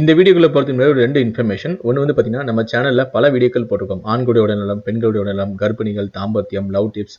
இந்த வீடியோக்குள்ள பொறுத்த ஒரு ரெண்டு இன்ஃபர்மேஷன் ஒன்று வந்து பார்த்தீங்கன்னா நம்ம சேனலில் பல வீடியோக்கள் போட்டிருக்கோம். ஆண்களுடைய உடல்நலம் பெண்களுடைய உடல்நலம் கர்ப்பிணிகள் தாம்பத்தியம் லவ் டிப்ஸ்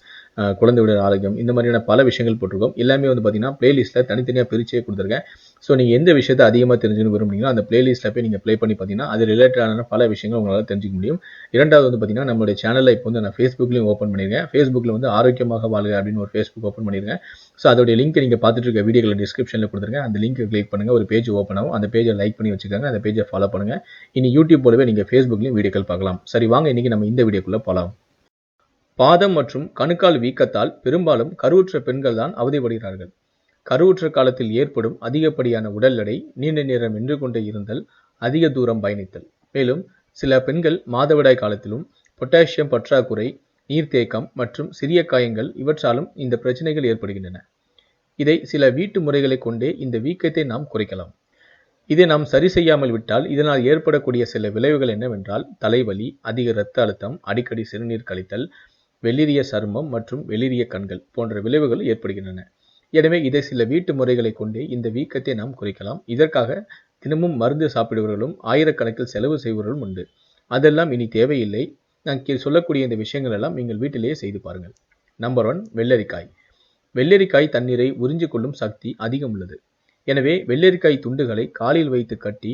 குழந்தையுடைய ஆரோக்கியம் இந்த மாதிரியான பல விஷயங்கள் போட்டிருக்கோம். எல்லாமே வந்து பார்த்தீங்கன்னா பிளேலிஸ்ட்டில் தனித்தனியாக பிரிச்சே கொடுத்துருக்கேன். ஸோ நீங்கள் எந்த விஷயத்தை அதிகமாக தெரிஞ்சுக்கணும் விரும்புனீங்களோ அந்த பிளேலிஸ்ட்டில் போய் நீங்கள் ப்ளே பண்ணி பார்த்தீங்கன்னா அது ரிலேட்டடான பல விஷயங்கள் உங்களால் தெரிஞ்சுக்க முடியும். இரண்டாவது வந்து பார்த்தீங்கன்னா நம்மளுடைய சேனலில் இப்போ வந்து நான் ஃபேஸ்புக்லையும் ஓப்பன் பண்ணியிருக்கேன். ஃபேஸ்புக்கில் வந்து ஆரோக்கியமாக வாழ்க அப்படின்னு ஒரு ஃபேஸ்புக் ஓப்பன் பண்ணியிருக்கேன். ஸோ அதோடைய லிங்க் நீங்கள் பார்த்துட்டு இருக்க வீடியோவில் டிஸ்கிரிப்ஷனில் கொடுத்துருக்கேன். அந்த லிங்க்கை கிளிக் பண்ணுங்கள் ஒரு பேஜ் ஓப்பன் ஆகும். அந்த பேஜை லைக் பண்ணி வச்சுக்கோங்க. அந்த பேஜை ஃபாலோ பண்ணுங்கள் இனி யூடியூப் போலவே நீங்கள் ஃபேஸ்புக்லையும் வீடியோக்கள் பார்க்கலாம். சரி வாங்க இன்றைக்கி நம்ம இந்த வீடியோக்குள்ளே போகலாம் பாதம் மற்றும் கணுக்கால் வீக்கத்தால் பெரும்பாலும் கருவுற்ற பெண்கள் தான் அவதிப்படுகிறார்கள். கருவுற்ற காலத்தில் ஏற்படும் அதிகப்படியான உடல் எடை நீண்ட நேரம் நின்று கொண்டே இருந்தல் அதிக தூரம் பயணித்தல். மேலும் சில பெண்கள் மாதவிடாய் காலத்திலும் பொட்டாசியம் பற்றாக்குறை நீர்த்தேக்கம் மற்றும் சிறிய காயங்கள் இவற்றாலும் இந்த பிரச்சனைகள் ஏற்படுகின்றன. இதை சில வீட்டு முறைகளை கொண்டே இந்த வீக்கத்தை நாம் குறைக்கலாம். இதை நாம் சரி செய்யாமல் விட்டால் இதனால் ஏற்படக்கூடிய சில விளைவுகள் என்னவென்றால் தலைவலி அதிக இரத்த அழுத்தம் அடிக்கடி சிறுநீர் கழித்தல் வெளிரிய சருமம் மற்றும் வெளிரிய கண்கள் போன்ற விளைவுகள் ஏற்படுகின்றன. எனவே இதை சில வீட்டு முறைகளை கொண்டே இந்த வீக்கத்தை நாம் குறைக்கலாம். இதற்காக தினமும் மருந்து சாப்பிடுபவர்களும் ஆயிரக்கணக்கில் செலவு செய்பவர்களும் உண்டு. அதெல்லாம் இனி தேவையில்லை. நான் கீழ் சொல்லக்கூடிய இந்த விஷயங்கள் எல்லாம் நீங்கள் வீட்டிலேயே செய்து பாருங்கள். நம்பர் ஒன் வெள்ளரிக்காய். வெள்ளரிக்காய் தண்ணீரை உறிஞ்சு கொள்ளும் சக்தி அதிகம் உள்ளது. எனவே வெள்ளரிக்காய் துண்டுகளை காலில் வைத்து கட்டி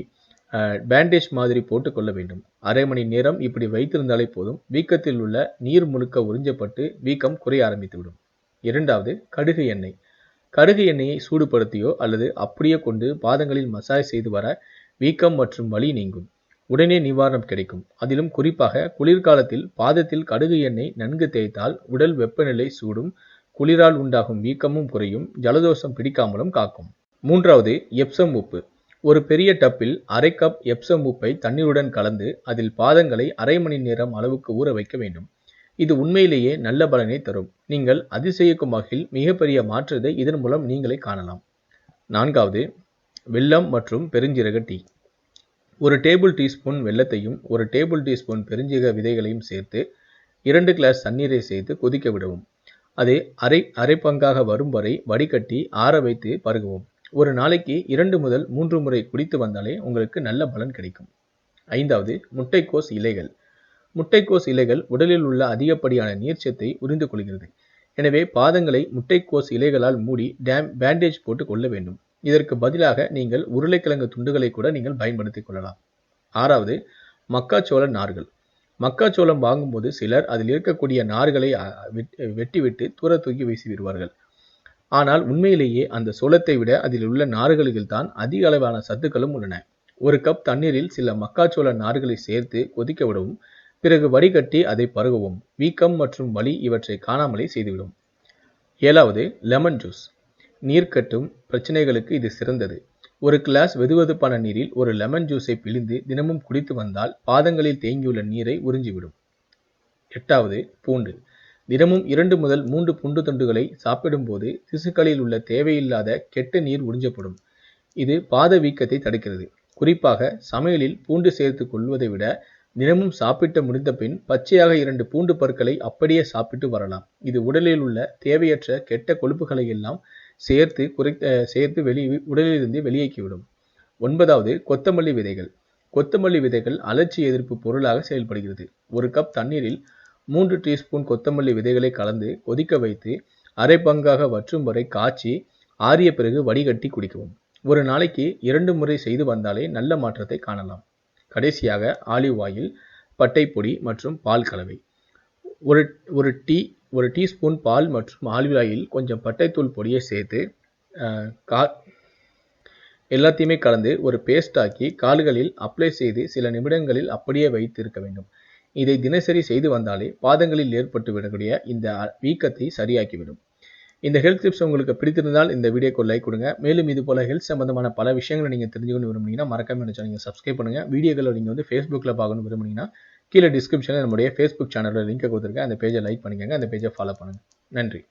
பேண்டேஜ் மாதிரி போட்டுக்கொள்ள வேண்டும். அரை மணி நேரம் இப்படி வைத்திருந்தாலே போதும். வீக்கத்தில் உள்ள நீர் முழுக்க உறிஞ்சப்பட்டு வீக்கம் குறைய ஆரம்பித்துவிடும். இரண்டாவது கடுகு எண்ணெய். கடுகு எண்ணெயை சூடுபடுத்தியோ அல்லது அப்படியே கொண்டு பாதங்களில் மசாஜ் செய்து வர வீக்கம் மற்றும் வலி நீங்கும். உடனே நிவாரணம் கிடைக்கும். அதிலும் குறிப்பாக குளிர்காலத்தில் பாதத்தில் கடுகு எண்ணெய் நன்கு தேய்த்தால் உடல் வெப்பநிலை சூடும் குளிரால் உண்டாகும் வீக்கமும் குறையும் ஜலதோஷம் பிடிக்காமலும் காக்கும். மூன்றாவது எப்சம் உப்பு. ஒரு பெரிய டப்பில் அரை கப் எப்சம் உப்பை தண்ணீருடன் கலந்து அதில் பாதங்களை அரை மணி நேரம் அளவுக்கு ஊற வைக்க வேண்டும். இது உண்மையிலேயே நல்ல பலனை தரும். நீங்கள் அதிசயிக்கும் வகையில் மிகப்பெரிய மாற்றத்தை இதன் மூலம் நீங்களே காணலாம். நான்காவது வெல்லம் மற்றும் பெருஞ்சீரக டீ. ஒரு டேபிள் டீஸ்பூன் வெல்லத்தையும் ஒரு டேபிள் டீஸ்பூன் பெருஞ்சீரக விதைகளையும் சேர்த்து இரண்டு கிளாஸ் தண்ணீரை சேர்த்து கொதிக்க விடவும். அது அரை அரை பங்காக வரும் வரை வடிகட்டி ஆற வைத்து பருகவும். ஒரு நாளைக்கு இரண்டு முதல் மூன்று முறை குடித்து வந்தாலே உங்களுக்கு நல்ல பலன் கிடைக்கும். ஐந்தாவது முட்டைக்கோஸ் இலைகள். முட்டைக்கோஸ் இலைகள் உடலில் உள்ள அதிகப்படியான நீர்ச்சத்தை உறிந்து கொள்கிறது. எனவே பாதங்களை முட்டைக்கோஸ் இலைகளால் மூடி டேம் பேண்டேஜ் போட்டு கொள்ள வேண்டும். இதற்கு பதிலாக நீங்கள் உருளைக்கிழங்கு துண்டுகளை கூட நீங்கள் பயன்படுத்திக் கொள்ளலாம். ஆறாவது மக்காச்சோள நார்கள். மக்காச்சோளம் வாங்கும்போது சிலர் அதில் இருக்கக்கூடிய நார்களை வெட்டிவிட்டு தூர தூக்கி வீசி விடுவார்கள் ஆனால் உண்மையிலேயே அந்த சோளத்தை விட அதில் உள்ள நார்களில் தான் அதிக அளவான சத்துக்களும் உள்ளன. ஒரு கப் தண்ணீரில் சில மக்காச்சோள நார்களை சேர்த்து கொதிக்க விடவும் பிறகு வடிகட்டி அதை பருகவும். வீக்கம் மற்றும் வலி இவற்றை காணாமலே செய்துவிடும். ஏழாவது லெமன் ஜூஸ் நீர்க்கட்டும் பிரச்சனைகளுக்கு இது சிறந்தது. ஒரு கிளாஸ் வெதுவெதுப்பான நீரில் ஒரு லெமன் ஜூஸை பிழிந்து தினமும் குடித்து வந்தால் பாதங்களில் தேங்கியுள்ள நீரை உறிஞ்சிவிடும். எட்டாவது பூண்டு. தினமும் இரண்டு முதல் மூன்று பூண்டு துண்டுகளை சாப்பிடும்போது திசுக்களில் உள்ள தேவையில்லாத கெட்ட நீர் உறிஞ்சப்படும். இது பாத வீக்கத்தை தடுக்கிறது. குறிப்பாக சமையலில் பூண்டு சேர்த்து கொள்வதை விட தினமும் சாப்பிட்டு முடிந்த பின் பச்சையாக இரண்டு பூண்டு பற்களை அப்படியே சாப்பிட்டு வரலாம். இது உடலில் உள்ள தேவையற்ற கெட்ட கொழுப்புகளை எல்லாம் சேர்த்து குறை அஹ் சேர்த்து வெளி உடலிலிருந்து வெளியேக்கிவிடும். ஒன்பதாவது கொத்தமல்லி விதைகள். கொத்தமல்லி விதைகள் அலர்ச்சி எதிர்ப்பு பொருளாக செயல்படுகிறது. ஒரு கப் தண்ணீரில் மூன்று டீஸ்பூன் கொத்தமல்லி விதைகளை கலந்து கொதிக்க வைத்து அரை பங்காக வற்றும் வரை காய்ச்சி ஆறிய பிறகு வடிகட்டி குடிக்கவும். ஒரு நாளைக்கு இரண்டு முறை செய்து வந்தாலே நல்ல மாற்றத்தை காணலாம். கடைசியாக ஆலிவ் ஆயில் பட்டைப்பொடி மற்றும் பால் கலவை. ஒரு ஒரு டீ ஒரு டீஸ்பூன் பால் மற்றும் ஆலிவ் ஆயில் கொஞ்சம் பட்டைத்தூள் பொடியை சேர்த்து கா எல்லாத்தையுமே கலந்து ஒரு பேஸ்டாக்கி கால்களில் அப்ளை செய்து சில நிமிடங்களில் அப்படியே வைத்து இருக்க வேண்டும். இதை தினசரி செய்து வந்தாலே பாதங்களில் ஏற்பட்டு விடக்கூடிய இந்த வீக்கத்தை சரியாக்கிவிடும். இந்த ஹெல்த் டிப்ஸ் உங்களுக்கு பிடித்திருந்தால் இந்த வீடியோக்கு லைக் கொடுங்க. மேலும் இது போல ஹெல்த் சம்பந்தமான பல விஷயங்களை நீங்கள் தெரிஞ்சுக்கணும் விரும்புனீங்கன்னா மறக்காம என்ன நீங்கள் சப்ஸ்கிரைப் பண்ணுங்க. வீடியோக்களை நீங்கள் வந்து ஃபேஸ்புக்கில் பார்க்கணும் விரும்புனீங்கன்னா கீழே டிஸ்கிரிப்ஷனில் நம்முடைய ஃபேஸ்புக் சேனலில் லிங்க் கொடுத்துருக்கேன். அந்த பேஜை லைக் பண்ணிக்கோங்க. அந்த பேஜை ஃபாலோ பண்ணுங்கள் நன்றி.